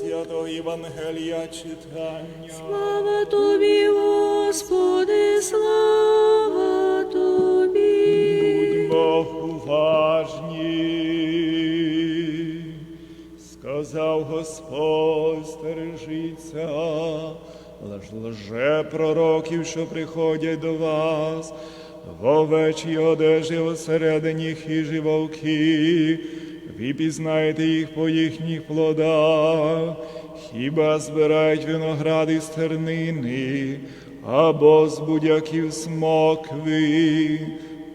святого Євангелія читання. Слава тобі, Господи, слава тобі. Будьмо уважні. Сказав Господь, стережіться, лже пророків, що приходять до вас, в овечій одежі осередині хижі вовки, ви пізнаєте їх по їхніх плодах, хіба збирають виногради з тернини, або з будяків смокви.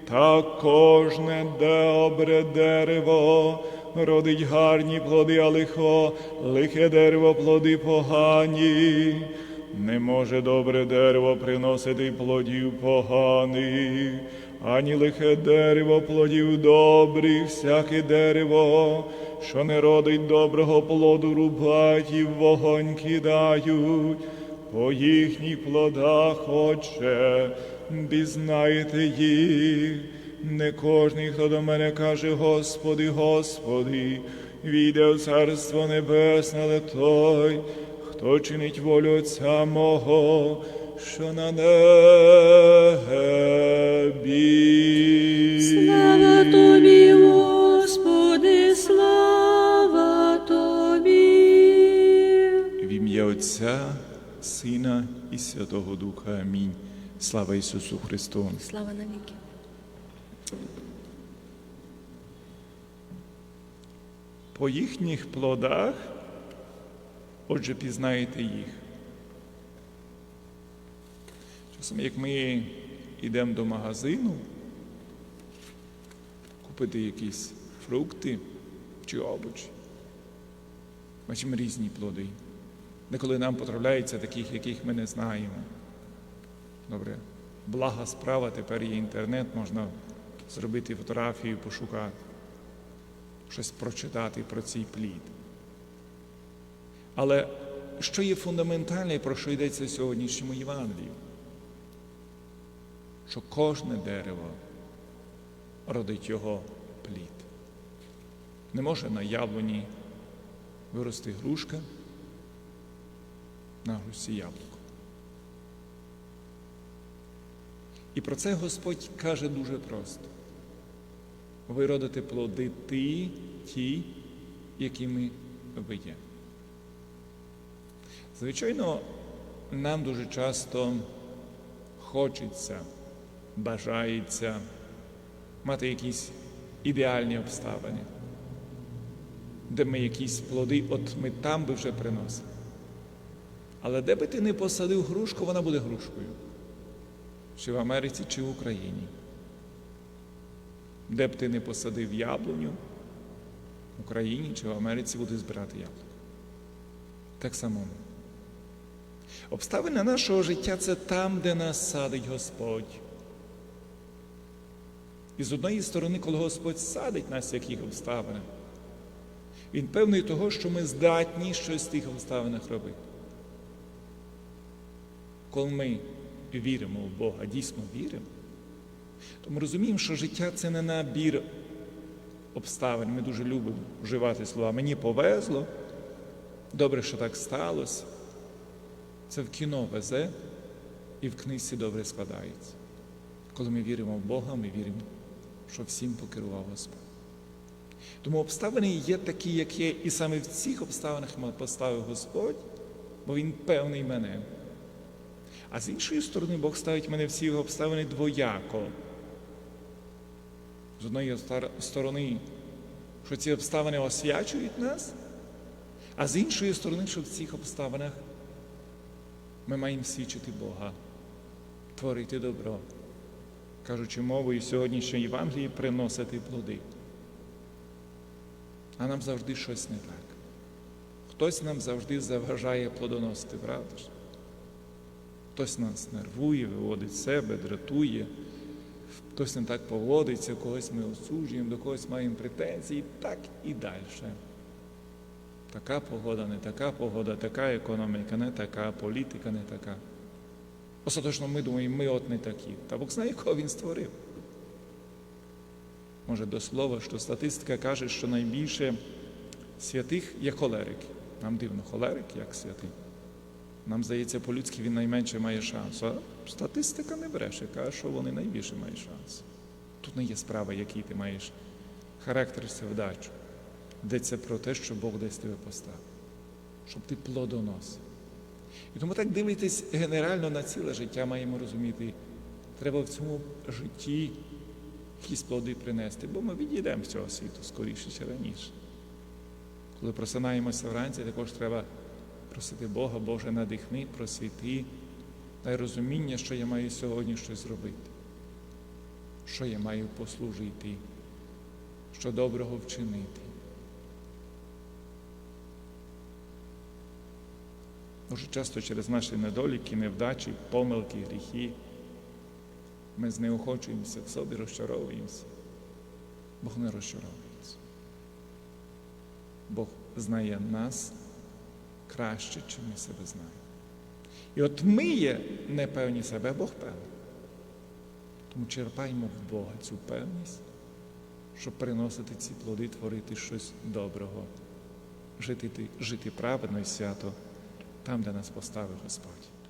Та кожне добре дерево родить гарні плоди, а лихо, лихе дерево плоди погані. Не може добре дерево приносити плодів поганих, ані лихе дерево плодів добрих, всяке дерево, що не родить доброго плоду, рубать і в вогонь кидають. По їхніх плодах, Отче, пізнаєте їх. Не кожний, хто до мене каже, Господи, Господи, війде в Царство Небесне, але той, хто чинить волю Отця мого, що на небі. Слава тобі, Господи, слава тобі. В ім'я Отця, Сина і Святого Духа. Амінь. Слава Ісусу Христу. Слава навіки. По їхніх плодах, отже, пізнаєте їх. Часом, як ми йдемо до магазину, купити якісь фрукти чи овочі, бачимо різні плоди. Деколи нам потрапляється таких, яких ми не знаємо. Добре, блага справа, тепер є інтернет, можна зробити фотографію, пошукати щось прочитати про цей плід. Але що є фундаментальне, про що йдеться в сьогоднішньому Євангелії? Що кожне дерево родить його плід. Не може на яблуні вирости грушка, на грушці яблуко. І про це Господь каже дуже просто ви родите плоди ті, ті, якими ви є. Звичайно, нам дуже часто хочеться, бажається мати якісь ідеальні обставини, де ми якісь плоди, от ми там би вже приносили. Але де би ти не посадив грушку, вона буде грушкою. Чи в Америці, чи в Україні. Де б ти не посадив яблуню, в Україні чи в Америці буде збирати яблуко. Так само. Обставини нашого життя це там, де нас садить Господь. І з одної сторони, коли Господь садить нас в яких обставинах, Він певний того, що ми здатні щось в тих обставинах робити. Коли ми віримо в Бога, дійсно віримо, то ми розуміємо, що життя це не набір обставин. Ми дуже любимо вживати слова. Мені повезло, добре, що так сталося. Це в кіно везе і в книжці добре складається. Коли ми віримо в Бога, ми віримо, що всім покерував Господь. Тому обставини є такі, як є, і саме в цих обставинах мене поставив Господь, бо Він певний мене. А з іншої сторони, Бог ставить мене в ці обставини двояко. З одної сторони, що ці обставини освячують нас, а з іншої сторони, що в цих обставинах ми маємо свідчити Бога, творити добро, кажучи мовою сьогоднішньої Євангелії, приносити плоди. А нам завжди щось не так. Хтось нам завжди заважає плодоносити, правда ж? Хтось нас нервує, виводить себе, дратує, хтось не так поводиться, когось ми осуджуємо, до когось маємо претензії, так і далі. Така погода, не така погода, така економіка, не така, політика не така. Остаточно ми думаємо, ми от не такі. Та Бог знає, кого він створив. Може, до слова, що статистика каже, що найбільше святих є холерики. Нам дивно, холерик як святий. Нам здається, по-людськи він найменше має шансу. А статистика не бреше, каже, що вони найбільше мають шанс. Тут не є справа, який ти маєш характер чи вдачу. Йдеться про те, що Бог десь тебе поставив, щоб ти плодоносив. І тому так дивитись генерально на ціле життя маємо розуміти, треба в цьому житті якісь плоди принести, бо ми відійдемо з цього світу скоріше чи раніше. Коли просинаємося вранці, також треба просити Бога, Боже, надихни, просвіти, дай розуміння, що я маю сьогодні щось зробити, що я маю послужити, що доброго вчинити. Дуже часто через наші недоліки, невдачі, помилки, гріхи ми знеохочуємося в собі, розчаровуємося. Бог не розчаровується. Бог знає нас краще, чим ми себе знаємо. І от ми є непевні себе, а Бог певний. Тому черпаємо в Бога цю певність, щоб приносити ці плоди, творити щось доброго, жити, жити праведно і свято там, де нас поставив Господь.